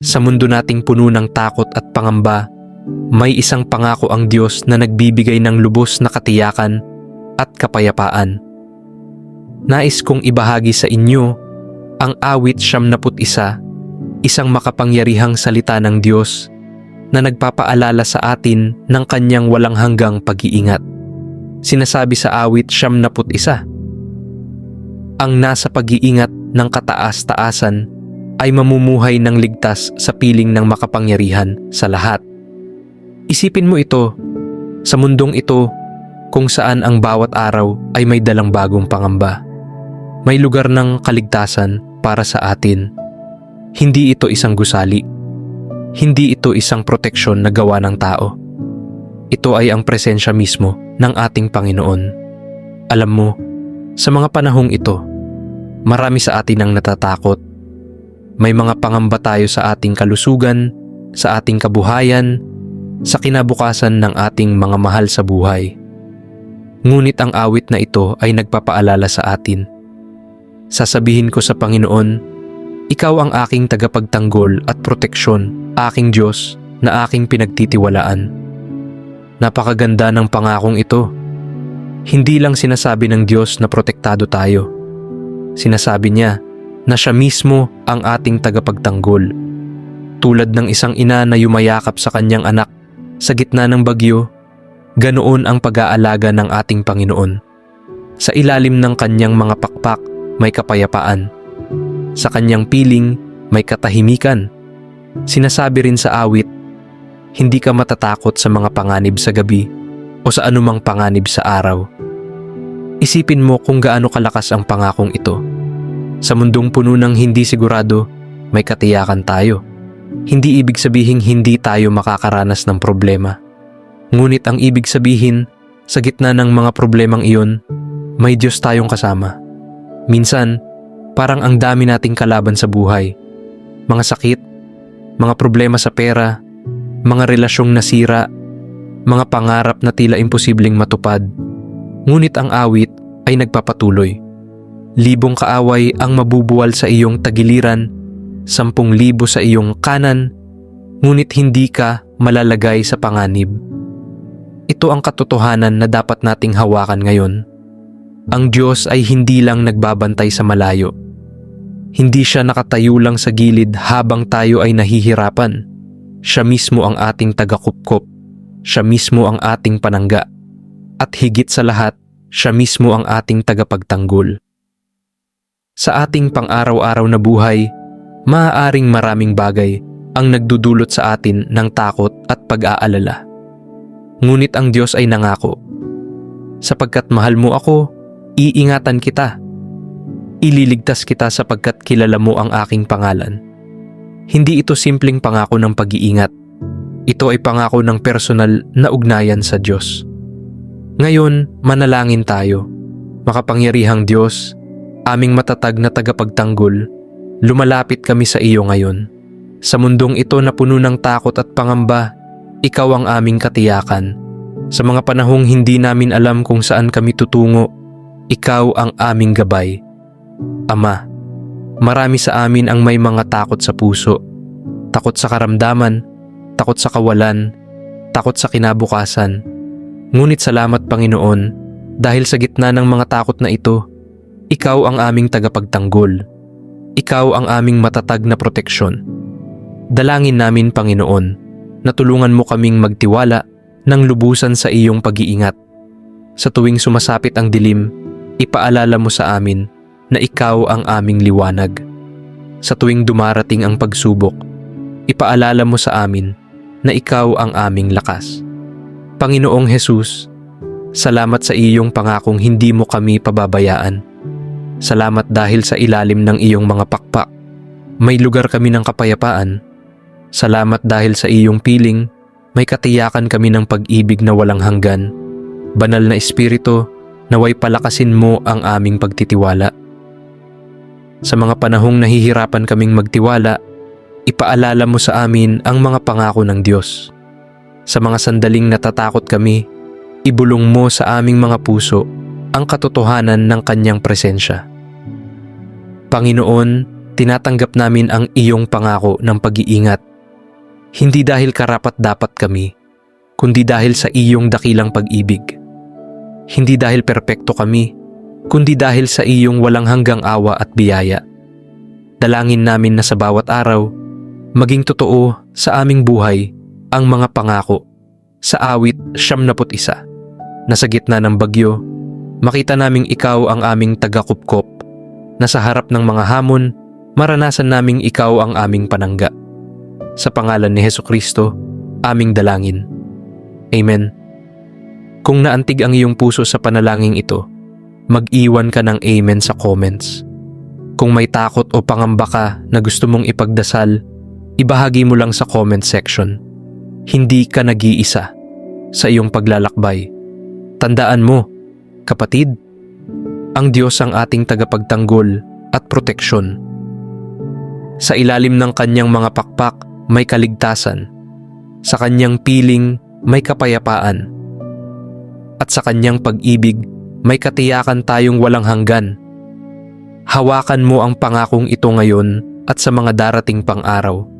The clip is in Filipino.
Sa mundo nating puno ng takot at pangamba, may isang pangako ang Diyos na nagbibigay ng lubos na katiyakan at kapayapaan. Nais kong ibahagi sa inyo ang awit siyam naput isa, isang makapangyarihang salita ng Diyos na nagpapaalala sa atin ng kanyang walang hanggang pag-iingat. Sinasabi sa awit siyam naput isa, ang nasa pag-iingat ng kataas-taasan ay mamumuhay ng ligtas sa piling ng makapangyarihan sa lahat. Isipin mo ito, sa mundong ito kung saan ang bawat araw ay may dalang bagong pangamba. May lugar ng kaligtasan para sa atin. Hindi ito isang gusali. Hindi ito isang proteksyon na gawa ng tao. Ito ay ang presensya mismo ng ating Panginoon. Alam mo, sa mga panahong ito, marami sa atin ang natatakot. May mga pangamba tayo sa ating kalusugan, sa ating kabuhayan, sa kinabukasan ng ating mga mahal sa buhay. Ngunit ang awit na ito ay nagpapaalala sa atin. Sasabihin ko sa Panginoon, Ikaw ang aking tagapagtanggol at proteksyon, aking Diyos na aking pinagtitiwalaan. Napakaganda ng pangakong ito. Hindi lang sinasabi ng Diyos na protektado tayo. Sinasabi niya na siya mismo ang ating tagapagtanggol. Tulad ng isang ina na yumayakap sa kanyang anak sa gitna ng bagyo, ganoon ang pag-aalaga ng ating Panginoon. Sa ilalim ng kanyang mga pakpak may kapayapaan. Sa kanyang piling may katahimikan. Sinasabi rin sa awit, hindi ka matatakot sa mga panganib sa gabi o sa anumang panganib sa araw. Isipin mo kung gaano kalakas ang pangakong ito. Sa mundong puno ng hindi sigurado, may katiyakan tayo. Hindi ibig sabihin hindi tayo makakaranas ng problema. Ngunit ang ibig sabihin, sa gitna ng mga problemang iyon, may Diyos tayong kasama. Minsan, parang ang dami nating kalaban sa buhay. Mga sakit, mga problema sa pera, mga relasyong nasira, mga pangarap na tila imposibleng matupad. Ngunit ang awit ay nagpapatuloy. Libong kaaway ang mabubuwal sa iyong tagiliran, sampung libo sa iyong kanan, ngunit hindi ka malalagay sa panganib. Ito ang katotohanan na dapat nating hawakan ngayon. Ang Diyos ay hindi lang nagbabantay sa malayo. Hindi siya nakatayo lang sa gilid habang tayo ay nahihirapan. Siya mismo ang ating tagakupkop. Siya mismo ang ating panangga. At higit sa lahat, siya mismo ang ating tagapagtanggol. Sa ating pang-araw-araw na buhay, maaaring maraming bagay ang nagdudulot sa atin ng takot at pag-aalala. Ngunit ang Diyos ay nangako, sapagkat mahal mo ako, iingatan kita. Ililigtas kita sapagkat kilala mo ang aking pangalan. Hindi ito simpleng pangako ng pag-iingat. Ito ay pangako ng personal na ugnayan sa Diyos. Ngayon, manalangin tayo. Makapangyarihang Diyos, aming matatag na tagapagtanggol, lumalapit kami sa iyo ngayon. Sa mundong ito na puno ng takot at pangamba, ikaw ang aming katiyakan. Sa mga panahong hindi namin alam kung saan kami tutungo, ikaw ang aming gabay. Ama, marami sa amin ang may mga takot sa puso. Takot sa karamdaman, takot sa kawalan, takot sa kinabukasan. Ngunit salamat Panginoon dahil sa gitna ng mga takot na ito, ikaw ang aming tagapagtanggol. Ikaw ang aming matatag na proteksyon. Dalangin namin Panginoon na tulungan mo kaming magtiwala ng lubusan sa iyong pag-iingat. Sa tuwing sumasapit ang dilim, ipaalala mo sa amin na ikaw ang aming liwanag. Sa tuwing dumarating ang pagsubok, ipaalala mo sa amin na ikaw ang aming lakas. Panginoong Hesus, salamat sa iyong pangakong hindi mo kami pababayaan. Salamat dahil sa ilalim ng iyong mga pakpak, may lugar kami ng kapayapaan. Salamat dahil sa iyong piling, may katiyakan kami ng pag-ibig na walang hanggan. Banal na Espiritu, naway palakasin mo ang aming pagtitiwala. Sa mga panahong nahihirapan kaming magtiwala, ipaalala mo sa amin ang mga pangako ng Diyos. Sa mga sandaling natatakot kami, ibulong mo sa aming mga puso ang katotohanan ng kanyang presensya. Panginoon, tinatanggap namin ang iyong pangako ng pag-iingat. Hindi dahil karapat dapat kami, kundi dahil sa iyong dakilang pag-ibig. Hindi dahil perpekto kami, kundi dahil sa iyong walang hanggang awa at biyaya. Dalangin namin na sa bawat araw, maging totoo sa aming buhay ang mga pangako sa awit siyam naput isa na sa gitna ng bagyo, makita naming ikaw ang aming tagakupkop na sa harap ng mga hamon, maranasan naming ikaw ang aming panangga. Sa pangalan ni Heso Kristo, aming dalangin. Amen. Kung naantig ang iyong puso sa panalangin ito, mag-iwan ka ng amen sa comments. Kung may takot o pangamba ka na gusto mong ipagdasal, ibahagi mo lang sa comment section. Hindi ka nag-iisa sa iyong paglalakbay. Tandaan mo, kapatid, ang Diyos ang ating tagapagtanggol at proteksyon. Sa ilalim ng kanyang mga pakpak may kaligtasan. Sa kanyang piling may kapayapaan. At sa kanyang pag-ibig may katiyakan tayong walang hanggan. Hawakan mo ang pangakong ito ngayon at sa mga darating pang araw.